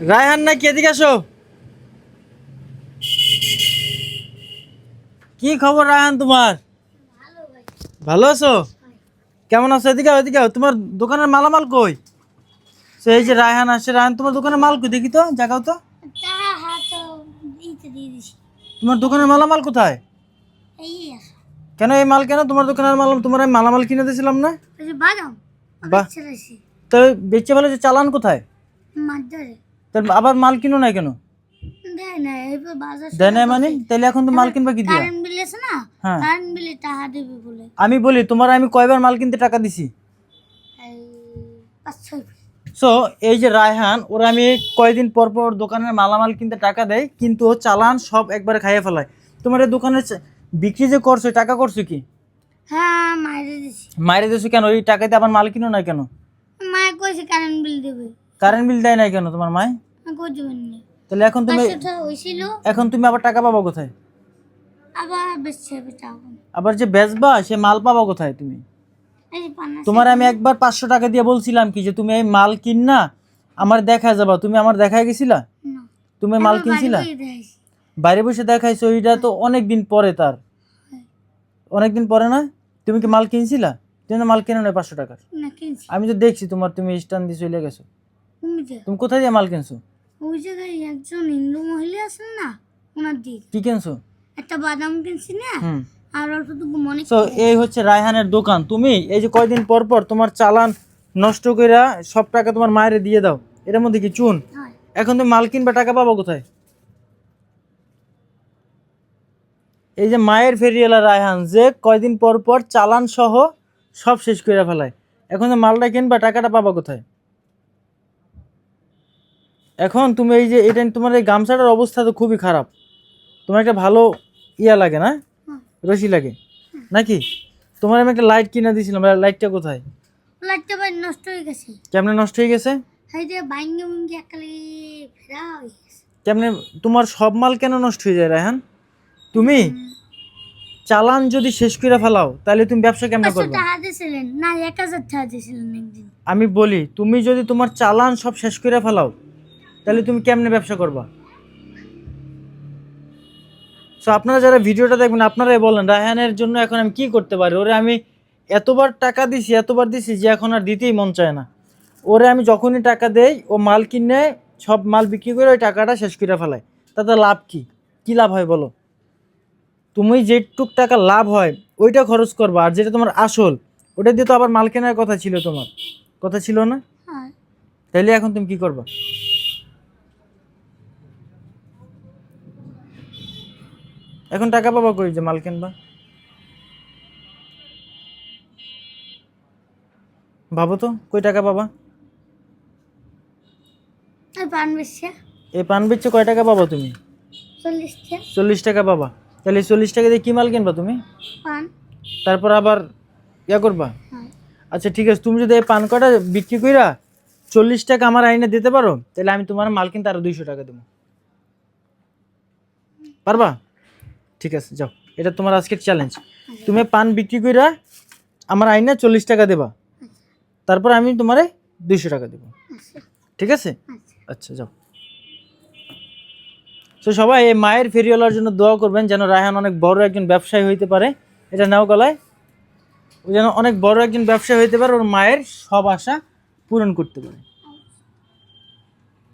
রায়হান নাকি? এদিকে আসো। কি খবর রায়হান তোমার? ভালো আছো? কেমন আছো? এদিকে এদিকে তোমার দোকানের মালামাল কই? সে এই যে রায়হান আসছে রায়হান তোমার দোকানের মাল কই? দেখি তো জাগাও তো। তোমার দোকানের মালামাল কোথায়? কেন এই মাল কেন তোমার দোকানের মাল তোমার আমি মালামাল কিনে দিয়েছিলাম না। বাহ। তো বেচে ভালো যে চালান কোথায়? তার আবার মাল কিনো না কেন? দেয় না এবার বাজার দেয় না মানে? তাহলে এখন তো মাল কিনবা কি দিয়া? কারেন্ট বিল আছে না হ্যাঁ। কারেন্ট বিলে টাকা দেবে বলে। আমি বলি তোমার আমি কয়বার মাল কিনতে টাকা দিছি? এই পাঁচ ছয় সো এই যে রায়হান ওরা আমি কয়দিন পর পর দোকানের মালামাল কিনতে টাকা দেয় কিন্তু ও চালান সব একবারে খাইয়ে ফেলায়। তোমার এই দোকানের বিক্রি যে করছ টাকা করছ কি? হ্যাঁ মায়ের দিছি। মাইরে দিছো কেন? ওই টাকাতে আবার মাল কিনো না কেন? কইছে কারেন্ট বিল দেবে। কারেন্ট বিল দেয় না কেন তোমার মায়? তাহলে এখন তুমি এখন তুমি আবার টাকা পাবো কোথায়? আবার যে বেচবা সে মাল পাবো কোথায় তুমি? তোমার আমি একবার পাঁচশো টাকা দিয়ে বলছিলাম কি যে তুমি এই মাল কিন না আমার দেখা যাবা। তুমি আমার দেখায় গেছিলা? তুমি মাল কিনছিলা? বাইরে বসে দেখাইছো ওইটা তো অনেক দিন পরে তার। অনেক দিন পরে না তুমি কি মাল কিনছিলা? তুমি মাল কেনো নয় পাঁচশো টাকার? আমি তো দেখছি তোমার তুমি স্ট্যান্ড দিয়ে চলে গেছো। তুমি কোথায় দিয়ে মাল কিনছো? ওই জায়গায় একজন হিন্দু মহিলা আছেন না ওনার দিক। কি কিনছো? একটা বাদাম কিনছি না আর অল্প টুকু মনে তো এই হচ্ছে রায়হানের দোকান। তুমি এই যে কয়দিন পর পর তোমার চালান নষ্ট কইরা সব টাকা তোমার মায়ের দিয়ে দাও এটার মধ্যে কি চুন? এখন তুমি মাল কিনবা টাকা পাবো কোথায়? এই যে মায়ের ফেরিয়ালা রায়হান যে কয়দিন পর পর চালান সহ সব শেষ করে ফেলায়। এখন যে মালটা কিনবা টাকাটা পাবা কোথায়? এখন তুমি এই যে এটা তোমার এই গামছাটার অবস্থা তো খুবই খারাপ। তোমার একটা ভালো ইয়া লাগে না? হুম। রশি লাগে? নাকি? তোমার আমি একটা লাইট কিনে দিয়েছিলাম লাইটটা কোথায়? লাইটটা ভাই নষ্ট হয়ে গেছে। কেমনে নষ্ট হয়ে গেছে? এই যে বাইঙ্গে বুঙ্গে একালে ফেরা হয়ে গেছে। কেমনে তোমার সব মাল কেন নষ্ট হয়ে যায় রায়হান? তুমি? চালান যদি শেষ করে ফেলাও তাহলে তুমি ব্যবসা কেমনে করবে? না এক হাজার টাকা দিয়েছিলেন একদিন। আমি বলি তুমি যদি তোমার চালান সব শেষ করে ফেলাও তাহলে তুমি কেমনে ব্যবসা করবা? সো আপনারা যারা ভিডিওটা দেখবেন আপনারাই বলেন রায়হানের জন্য এখন আমি কি করতে পারি? ওরে আমি এতবার টাকা দিছি এতবার দিছি যে এখন আর দিতেই মন চায় না। ওরে আমি যখনই টাকা দেই ও মাল কিনে সব মাল বিক্রি করে ওই টাকাটা শেষ করে ফেলায়। তাতে লাভ কি? কি লাভ হয় বলো? তুমি যেটুক টাকা লাভ হয় ওইটা খরচ করবা। আর যেটা তোমার আসল ওটা দিয়ে তো আবার মাল কেনার কথা ছিল তোমার। কথা ছিল না? হ্যাঁ। তাইলে এখন তুমি কি করবা? এখন টাকা পাবা কই যে মাল কিনবা? ভাবো তো কই টাকা পাবা? পান এই পান বেচছে কয় টাকা পাবা তুমি? চল্লিশ টাকা। পাবা। তাহলে চল্লিশ টাকা দিয়ে কি মাল কিনবা তুমি? পান। তারপর আবার ইয়া করবা? হ্যাঁ। আচ্ছা ঠিক আছে তুমি যদি এই পান কটা বিক্রি কইরা চল্লিশ টাকা আমার আইনে দিতে পারো তাহলে আমি তোমার মাল কিনতে আরও দুইশো টাকা দেবো। পারবা? ঠিক আছে, যাও। এটা তোমার আজকের চ্যালেঞ্জ তুমি পান বিক্রি কইরা আমার আইনে চল্লিশ টাকা দেবা। তারপর আমি তোমারে দুইশো টাকা দেবো। ঠিক আছে? আচ্ছা যাও। তো সবাই এই মায়ের ফেরিওয়ালার জন্য দোয়া করবেন যেন রায়হান অনেক বড় একজন ব্যবসায়ী হইতে পারে। এটা নাও গলায়। ও যেন অনেক বড় একজন ব্যবসায়ী হইতে পারে, ওর মায়ের সব আশা পূরণ করতে পারে।